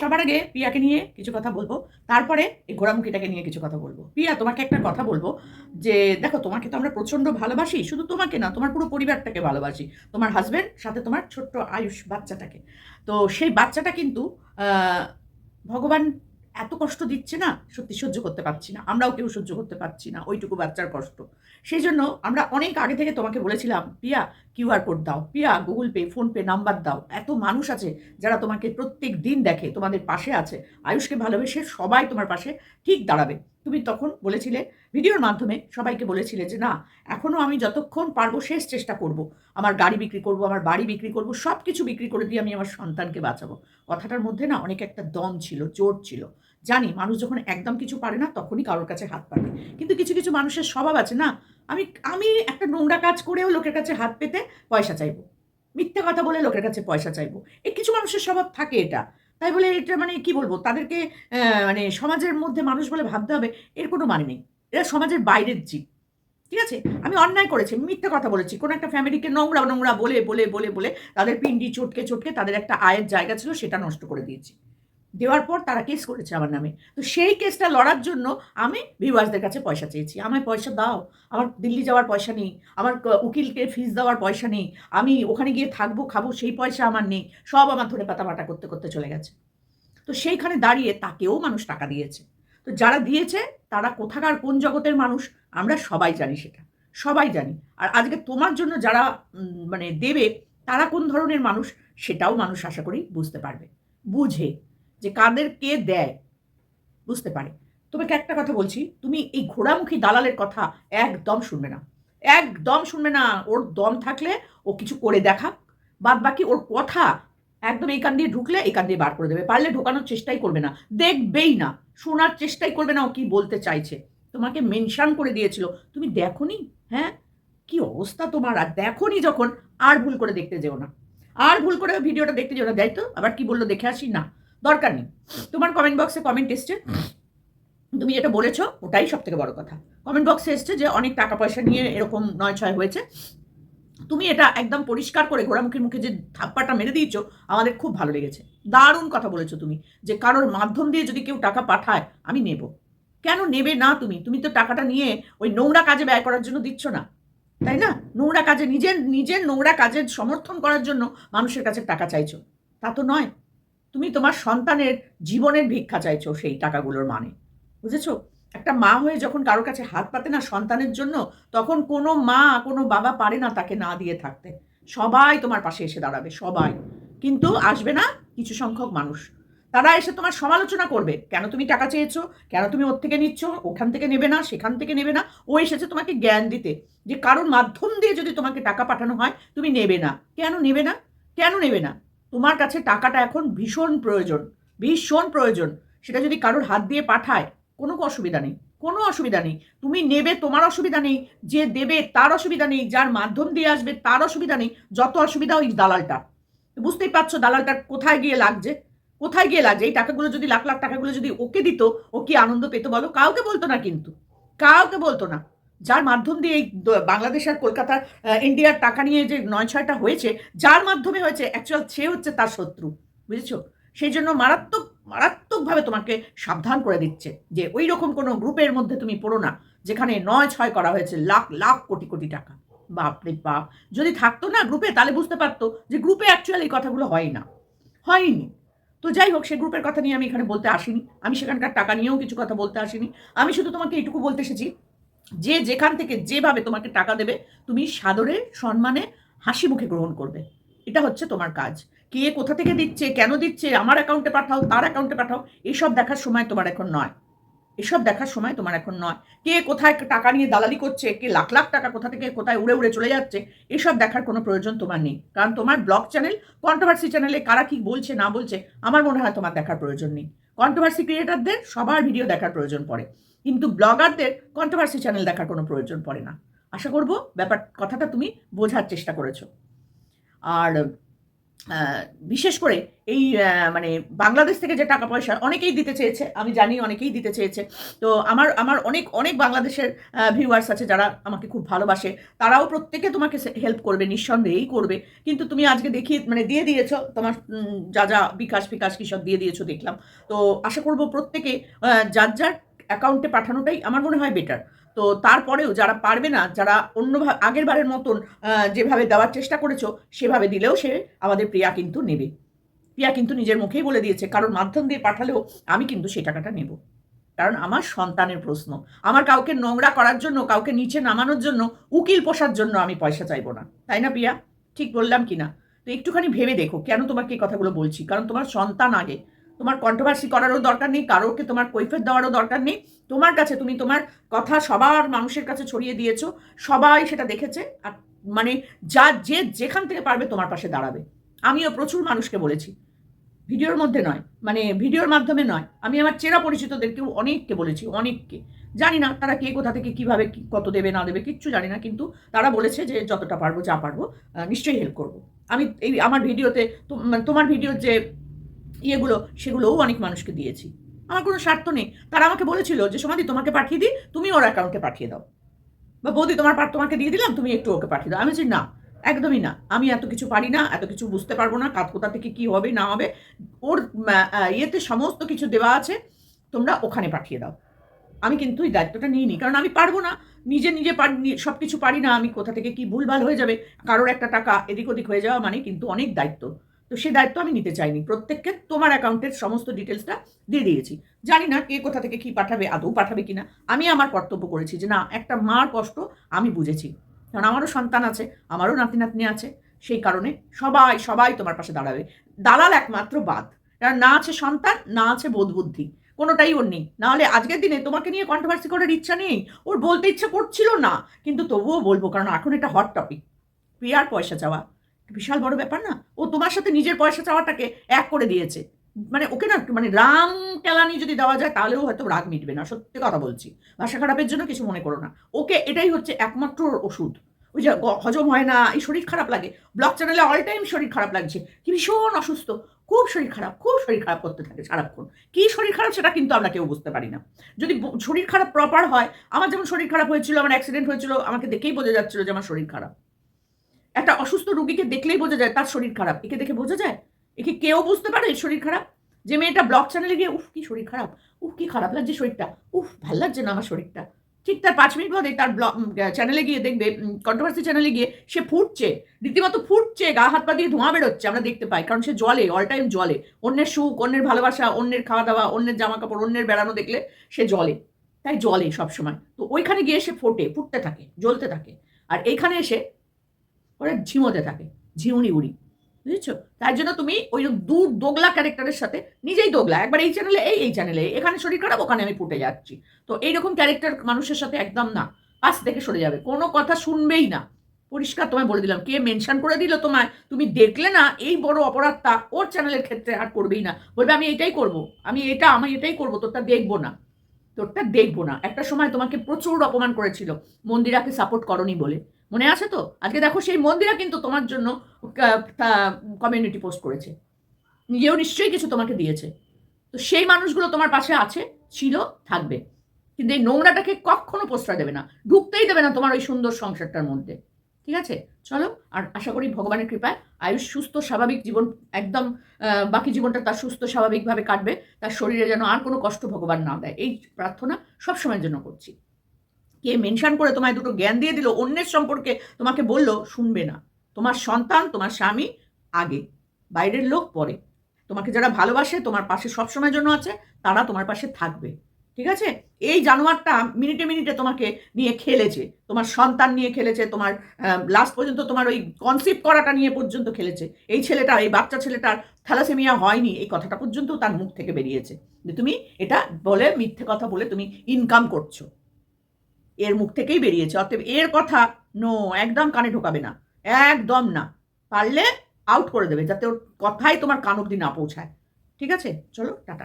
সবার আগে পিয়াকে নিয়ে কিছু কথা বলব। তারপরে এই ঘোড়ামুখীটাকে নিয়ে কিছু কথা বলব। পিয়া তোমাকে একটা কথা বলব যে, দেখো, তোমাকে তো আমরা প্রচণ্ড ভালোবাসি, শুধু তোমাকে না, তোমার পুরো পরিবারটাকে ভালোবাসি, তোমার হাজব্যান্ড সাথে তোমার ছোট্ট আয়ুষ বাচ্চাটাকে। তো সেই বাচ্চাটা কিন্তু ভগবান এত কষ্ট দিচ্ছে না, সত্যি সহ্য করতে পারছি না। আমরাও কেউ সহ্য করতে পারছি না, ওইটুকু বাচ্চার কষ্ট। সেই জন্য আমরা অনেক আগে থেকে তোমাকে বলেছিলাম, পিয়া কিউআর কোড দাও। Piya, Google Pay PhonePe number দাও। এত মানুষ আছে যারা তোমাকে প্রত্যেক দিন দেখে, তোমাদের পাশে আছে। আয়ুষকে ভালোবেসে সবাই তোমার পাশে ঠিক দাঁড়াবে। তুমি তখন বলেছিলে, ভিডিওর মাধ্যমে সবাইকে বলেছিলে যে, না এখনও আমি যতক্ষণ পারব শেষ চেষ্টা করব। আমার গাড়ি বিক্রি করব, আমার বাড়ি বিক্রি করব সব কিছু বিক্রি করে দিয়ে আমি আমার সন্তানকে বাঁচাবো। কথাটার মধ্যে না অনেক একটা দম ছিল, জোর ছিল। জানি, মানুষ যখন একদম কিছু পারে না, তখনই কারোর কাছে হাত পাবে। কিন্তু কিছু কিছু মানুষের স্বভাব আছে না, আমি আমি একটা নোংরা কাজ করেও লোকের কাছে হাত পেতে পয়সা চাইব। মিথ্যে কথা বলে লোকের কাছে পয়সা চাইব। এই কিছু মানুষের স্বভাব থাকে এটা। তাই বলে এটা মানে কি বলব, তাদেরকে মানে সমাজের মধ্যে মানুষ বলে ভাবতে হবে, এর কোনো মানে নেই। এরা সমাজের বাইরের জীব। ঠিক আছে? আমি অন্যায় করেছি মিথ্যে কথা বলেছি। কোনো একটা ফ্যামিলিকে নোংরা নোংরা বলে বলে বলে বলে তাদের পিন্ডি, চটকে চটকে তাদের একটা আয়ের জায়গা ছিল, সেটা নষ্ট করে দিয়েছি। দেওয়ার পর তারা কেস করেছে আমার নামে। তো সেই কেসটা লড়ার জন্য আমি ভিউয়ার্সদের কাছে পয়সা চেয়েছি। আমায় পয়সা দাও। আমার দিল্লি যাওয়ার পয়সা নেই। আমার উকিলকে ফিস দেওয়ার পয়সা নেই। আমি ওখানে গিয়ে থাকব, খাব, সেই পয়সা আমার নেই। সব আমার ধরে পাতা বাটা করতে করতে চলে গেছে। তো সেইখানে দাঁড়িয়ে তাকেও মানুষ টাকা দিয়েছে। তো যারা দিয়েছে, তারা কোথাকার, কোন জগতের মানুষ, আমরা সবাই জানি সেটা। সবাই জানি। আর আজকে তোমার জন্য যারা মানে দেবে, তারা কোন ধরনের মানুষ, সেটাও মানুষ আশা করি বুঝতে পারবে। বুঝে। যে কাদের কে দেয়, বুঝতে পারে। তোমাকে একটা কথা বলছি, তুমি এই ঘোড়ামুখী দালালের কথা একদম শুনবে না। একদম শুনবে না, ওর দম থাকলে ও কিছু করে দেখা বাদ বাকি ওর কথা একদম এই কান দিয়ে ঢুকলে এই কান দিয়ে বার করে দেবে। পারলে ঢোকানোর চেষ্টাই করবে না, দেখবেই না, শোনার চেষ্টাই করবে না ও কি বলতে চাইছে। তোমাকে মেনশন করে দিয়েছিল, তুমি দেখোনি? হ্যাঁ? কি অবস্থা তোমার? আর দেখোনি যখন, আর ভুল করে দেখতে যেও না। আর ভুল করে ভিডিওটা দেখতে যেও না দেয় তো, আবার কি বলল দেখে আসি? না। দরকার নেই। তোমার কমেন্ট বক্সে কমেন্ট এসছে। তুমি যেটা বলেছ, ওটাই সব থেকে বড় কথা। কমেন্ট বক্সে এসছে যে অনেক টাকা পয়সা নিয়ে এরকম নয় ছয় হয়েছে। তুমি এটা একদম পরিষ্কার করে ঘোড়ামুখীর মুখে যে থাপ্পাটা মেরে দিয়েছ, আমাদের খুব ভালো লেগেছে। দারুণ কথা বলেছ তুমি যে কারোর মাধ্যম দিয়ে যদি কেউ টাকা পাঠায়, আমি নেব। কেন নেবে না তুমি? তুমি তো টাকাটা নিয়ে ওই নোংরা কাজে ব্যয় করার জন্য দিচ্ছ না। তাই না? নোংরা কাজে নিজের নিজের নোংরা কাজের সমর্থন করার জন্য মানুষের কাছে টাকা চাইছো। তা তো নয়। তুমি তোমার সন্তানের জীবনের ভিক্ষা চাইছো সেই টাকাগুলোর মানে। বুঝেছ? একটা মা হয়ে যখন কারোর কাছে হাত পাতে না সন্তানের জন্য, তখন কোনো মা, কোনো বাবা পারে না তাকে না দিয়ে থাকতে। সবাই তোমার পাশে এসে দাঁড়াবে, সবাই। কিন্তু আসবে না কিছু সংখ্যক মানুষ। তারা এসে তোমার সমালোচনা করবে, কেন তুমি টাকা চেয়েছো? কেন তুমি ওর থেকে নিচ্ছ? ওখান থেকে নেবে না, সেখান থেকে নেবে না? ও এসেছে তোমাকে জ্ঞান দিতে। যে কারোর মাধ্যম দিয়ে যদি তোমাকে টাকা পাঠানো হয়, তুমি নেবে না। কেন নেবে না? কেন নেবে না? তোমার কাছে টাকাটা এখন ভীষণ প্রয়োজন ভীষণ প্রয়োজন। সেটা যদি কারোর হাত দিয়ে পাঠায়, কোনো অসুবিধা নেই, কোনো অসুবিধা নেই। তুমি নেবে, তোমার অসুবিধা নেই, যে দেবে তার অসুবিধা নেই, যার মাধ্যম দিয়ে আসবে তার অসুবিধা নেই, যত অসুবিধা ওই দালালটা বুঝতেই পারছ দালালটা কোথায় গিয়ে লাগছে? কোথায় গিয়ে লাগছে? এই টাকাগুলো যদি লাখ লাখ টাকাগুলো যদি ওকে দিত, ও কি আনন্দ পেতো বলো? কাউকে বলতো না কিন্তু, কাউকে বলতো না। যার মাধ্যম দিয়ে এই বাংলাদেশ আর কলকাতার ইন্ডিয়ার টাকা নিয়ে যে নয় ছয়টা হয়েছে, যার মাধ্যমে হয়েছে অ্যাকচুয়াল সে হচ্ছে তার শত্রু, বুঝেছ? সেই জন্য মারাত্মক, মারাত্মকভাবে তোমাকে সাবধান করে দিচ্ছে যে ওই রকম কোনো গ্রুপের মধ্যে তুমি পড়ো না, যেখানে নয় ছয় করা হয়েছে, লাখ লাখ কোটি কোটি টাকা। বাপরে বাপ, যদি থাকতো না গ্রুপে, তাহলে বুঝতে পারতো যে গ্রুপে অ্যাকচুয়ালি এই কথাগুলো হয় না, হয়নি। তো যাই হোক, সে গ্রুপের কথা নিয়ে আমি এখানে বলতে আসিনি, আমি সেখানকার টাকা নিয়েও কিছু কথা বলতে আসিনি, আমি শুধু তোমাকে এইটুকু বলতে এসেছি যে যেখান থেকে যেভাবে তোমাকে টাকা দেবে, তুমি সাদরে, সম্মানে, হাসি মুখে গ্রহণ করবে। এটা হচ্ছে তোমার কাজ। কে কোথা থেকে দিচ্ছে, কেন দিচ্ছে, আমার অ্যাকাউন্টে পাঠাও, তার অ্যাকাউন্টে পাঠাও, এসব দেখার সময় তোমার এখন নয়। এসব দেখার সময় তোমার এখন নয়। কে কোথায় টাকা নিয়ে দালালি করছে, কে লাখ লাখ টাকা কোথা থেকে, কোথায় উড়ে উড়ে চলে যাচ্ছে, এসব দেখার কোনো প্রয়োজন তোমার নেই। কারণ তোমার ব্লগ চ্যানেল কন্ট্রোভার্সি চ্যানেলে কারা কি বলছে, না বলছে, আমার মনে হয় তোমার দেখার প্রয়োজন নেই। কন্ট্রোভার্সি ক্রিয়েটারদের সবার ভিডিও দেখার প্রয়োজন পড়ে। কিন্তু ব্লগারদের কন্ট্রোভার্সি চ্যানেল দেখার কোনো প্রয়োজন পড়ে না। আশা করব ব্যাপার, কথাটা তুমি বোঝার চেষ্টা করেছ। আর বিশেষ করে এই মানে বাংলাদেশ থেকে যে টাকা পয়সা অনেকেই দিতে চেয়েছে, আমি জানি অনেকেই দিতে চেয়েছে। তো আমার আমার অনেক অনেক বাংলাদেশের ভিউয়ার্স আছে যারা আমাকে খুব ভালোবাসে। তারাও প্রত্যেকে তোমাকে হেল্প করবে, নিঃসন্দেহেই করবে। কিন্তু তুমি আজকে দেখিয়ে মানে দিয়ে দিয়েছ, তোমার যা যা বিকাশ বিকাশ কী সব দিয়ে দিয়েছ দেখলাম। তো আশা করব প্রত্যেকে যার যার অ্যাকাউন্টে পাঠানোটাই আমার মনে হয় বেটার তো তারপরেও যারা পারবে না, যারা অন্যভাবে আগের বারের মতন যেভাবে দেওয়ার চেষ্টা করেছ, সেভাবে দিলেও সে আমাদের প্রিয়া কিন্তু নেবে। প্রিয়া কিন্তু নিজের মুখেই বলে দিয়েছে কারণ মাধ্যম দিয়ে পাঠালেও আমি কিন্তু সেই টাকাটা নেব। কারণ আমার সন্তানের প্রশ্ন, আমার কাউকে নোংরা করার জন্য, কাউকে নিচে নামানোর জন্য, উকিল পোষার জন্য আমি পয়সা চাইব না। তাই না প্রিয়া? ঠিক বললাম কি না তো একটুখানি ভেবে দেখো, কেন তোমাকে এই কথাগুলো বলছি? কারণ তোমার সন্তান আগে। তোমার কন্ট্রোভার্সি করারও দরকার নেই কারোকে তোমার কৈফের দেওয়ারও দরকার নেই। তোমার কাছে তুমি তোমার কথা সবার মানুষের কাছে ছড়িয়ে দিয়েছ, সবাই সেটা দেখেছে আর মানে যা যে যেখান থেকে পারবে তোমার পাশে দাঁড়াবে। আমিও প্রচুর মানুষকে বলেছি, ভিডিওর মধ্যে নয় মানে ভিডিওর মাধ্যমে নয়, আমি আমার চেনা পরিচিতদেরকেও অনেককে বলেছি, অনেককে। জানি না তারা কে কোথা থেকে কীভাবে কত দেবে, না দেবে, কিচ্ছু জানি না, কিন্তু তারা বলেছে যে যতটা পারব যা পারব নিশ্চয়ই হেল্প করব। আমি এই আমার ভিডিওতে মানে তোমার ভিডিওর যে ইয়েগুলো, সেগুলোও অনেক মানুষকে দিয়েছি। আমার কোনো স্বার্থ নেই। তারা আমাকে বলেছিল যে সমাধি তোমাকে পাঠিয়ে দিই, তুমি ওর অ্যাকাউন্টে পাঠিয়ে দাও। বা, বৌদি, তোমার পার তোমাকে দিয়ে দিলাম, তুমি একটু ওকে পাঠিয়ে দাও। আমি বলছি, না, একদমই না। আমি এত কিছু পারি না, এত কিছু বুঝতে পারব না কাত কোথা থেকে কি হবে, না হবে। ওর ইয়েতে সমস্ত কিছু দেওয়া আছে, তোমরা ওখানে পাঠিয়ে দাও। আমি কিন্তু এই দায়িত্বটা নিইনি, কারণ আমি পারব না। নিজে নিজে সব কিছু পারি না, আমি কোথা থেকে কি ভুলভাল হয়ে যাবে। কারোর একটা টাকা এদিক ওদিক হয়ে যাওয়া মানে কিন্তু অনেক দায়িত্ব। তো সেই দায়িত্ব আমি নিতে চাইনি। প্রত্যেককে তোমার অ্যাকাউন্টের সমস্ত ডিটেলসটা দিয়ে দিয়েছি। জানি না কে কোথা থেকে কি পাঠাবে, আদৌ পাঠাবে কিনা। আমি আমার কর্তব্য করেছি যে না, একটা মার কষ্ট আমি বুঝেছি। কারণ আমারও সন্তান আছে, আমারও নাতি নাতনি আছে। সেই কারণে সবাই সবাই তোমার পাশে দাঁড়াবে। দালাল একমাত্র বাদ। কারণ না আছে সন্তান, না আছে বোধ বুদ্ধি কোনোটাই ওর নেই। নাহলে আজকের দিনে তোমাকে নিয়ে কন্ট্রোভার্সি করার ইচ্ছা নেই। ওর বলতে ইচ্ছা করছিল না। কিন্তু তবুও বলব, কারণ এখন এটা হট টপিক প্রিয়ার পয়সা চাওয়া। বিশাল বড় ব্যাপার না? ও তোমার সাথে নিজের পয়সা চাওয়াটাকে এক করে দিয়েছে। মানে ওকে না মানে রাম কেলানি যদি দেওয়া যায়, তাহলেও হয়তো রাগ মিটবে না, সত্যি কথা বলছি। ভাষা খারাপের জন্য কিছু মনে করো না। ওকে এটাই হচ্ছে একমাত্র ওষুধ। ওই যে হজম হয় না, এই শরীর খারাপ লাগে। ব্লগ চ্যানেলে অল টাইম শরীর খারাপ লাগছে। কি ভীষণ অসুস্থ। খুব শরীর খারাপ, খুব শরীর খারাপ করতে থাকে সারাক্ষণ। কি শরীর খারাপ সেটা কিন্তু আমরা কেউ বুঝতে পারি না। যদি শরীর খারাপ প্রপার হয়, আমার যেমন শরীর খারাপ হয়েছিল, আমার অ্যাক্সিডেন্ট হয়েছিল, আমাকে দেখেই বোঝা যাচ্ছিল যে আমার শরীর খারাপ। একটা অসুস্থ রুগীকে দেখলেই বোঝা যায় তার শরীর খারাপ। একে দেখে বোঝা যায়? একে কেউ বুঝতে পারে শরীর খারাপ? যে মেয়েটা ব্লগ চ্যানেলে গিয়ে, উফ, কি শরীর খারাপ, উফ, কি খারাপ লাগছে শরীরটা, উফ, ভালো লাগছে না আমার শরীরটা। ঠিক তার পাঁচ মিনিট বাদে তার ব্লগ চ্যানেলে গিয়ে দেখবে কন্ট্রোভার্সি চ্যানেলে গিয়ে সে ফুটছে, রীতিমতো ফুটছে, গা হাত পা দিয়ে ধোঁয়া বেরোচ্ছে, আমরা দেখতে পাই, কারণ সে জলে অল টাইম জলে। অন্যের সুখ, অন্যের ভালোবাসা, অন্যের খাওয়া দাওয়া অন্যের জামা কাপড় অন্যের বেড়ানো দেখলে সে জলে। তাই জলে সবসময়। তো ওইখানে গিয়ে সে ফোটে, ফুটতে থাকে, জ্বলতে থাকে। আর এইখানে এসে ওরা ঝিমোতে থাকে ঝিউনি উড়ি, বুঝেছ? তার জন্য তুমি ওই দূর দোগলা ক্যারেক্টারের সাথে নিজেই দোগলা, একবার এই চ্যানেলে এই এই চ্যানেলে এখানে শরীর খারাপ, ওখানে আমি ফুটে যাচ্ছি। তো এইরকম ক্যারেক্টার মানুষের সাথে একদম না পাশ থেকে সরে যাবে, কোনো কথা শুনবেই না। পরিষ্কার তোমায় বলে দিলাম, কে মেনশন করে দিল তোমায়, তুমি দেখলে না এই বড় অপরাধটা ওর চ্যানেলের ক্ষেত্রে আর করবেই না। বলবে, আমি এটাই করব, আমি এটা, আমি এটাই করব, তোরটা দেখব না, তোরটা দেখব না। একটা সময় তোমাকে প্রচুর অপমান করেছিল, মন্দিরাকে সাপোর্ট করনি বলে। মনে আছে তো? আজকে দেখো সেই মন্দিরা কিন্তু তোমার জন্য কমিউনিটি পোস্ট করেছে। নিজেও নিশ্চয়ই কিছু তোমাকে দিয়েছে। তো সেই মানুষগুলো তোমার পাশে আছে, ছিল, থাকবে। কিন্তু এই নোংরাটাকে কখনো প্রশ্রয় দেবে না। ঢুকতেই দেবে না তোমার ওই সুন্দর সংসারটার মধ্যে। ঠিক আছে? চলো, আর আশা করি ভগবানের কৃপায় আয়ুষ সুস্থ, স্বাভাবিক জীবন একদম বাকি জীবনটা তার সুস্থ, স্বাভাবিকভাবে কাটবে। তার শরীরে যেন আর কোনো কষ্ট ভগবান না দেয়। এই প্রার্থনা সবসময়ের জন্য করছি। কে মেনশন করে তোমায় দুটো জ্ঞান দিয়ে দিল, অন্যের সম্পর্কে তোমাকে বলল, শুনবে না। তোমার সন্তান, তোমার স্বামী আগে, বাইরের লোক পরে। তোমাকে যারা ভালোবাসে, তোমার পাশে সবসময়ের জন্য আছে, তারা তোমার পাশে থাকবে। ঠিক আছে? এই জানোয়ারটা মিনিটে মিনিটে তোমাকে নিয়ে খেলেছে। তোমার সন্তান নিয়ে খেলেছে, তোমার লাস্ট পর্যন্ত তোমার ওই কনসিভ করাটা নিয়ে পর্যন্ত খেলেছে। এই ছেলেটা, এই বাচ্চা ছেলেটার থ্যালাসেমিয়া হয়নি, এই কথাটা পর্যন্ত তার মুখ থেকে বেরিয়েছে যে তুমি এটা বলে মিথ্যে কথা বলে তুমি ইনকাম করছ। এর মুখ থেকেই বেরিয়েছে। অতএব এর কথা নো একদম কানে ঢোকাবে না। একদম না। পারলে আউট করে দেবে যাতে ওর কথাই তোমার কান অব্দি না পৌঁছায়। ঠিক আছে? চলো, টাটা।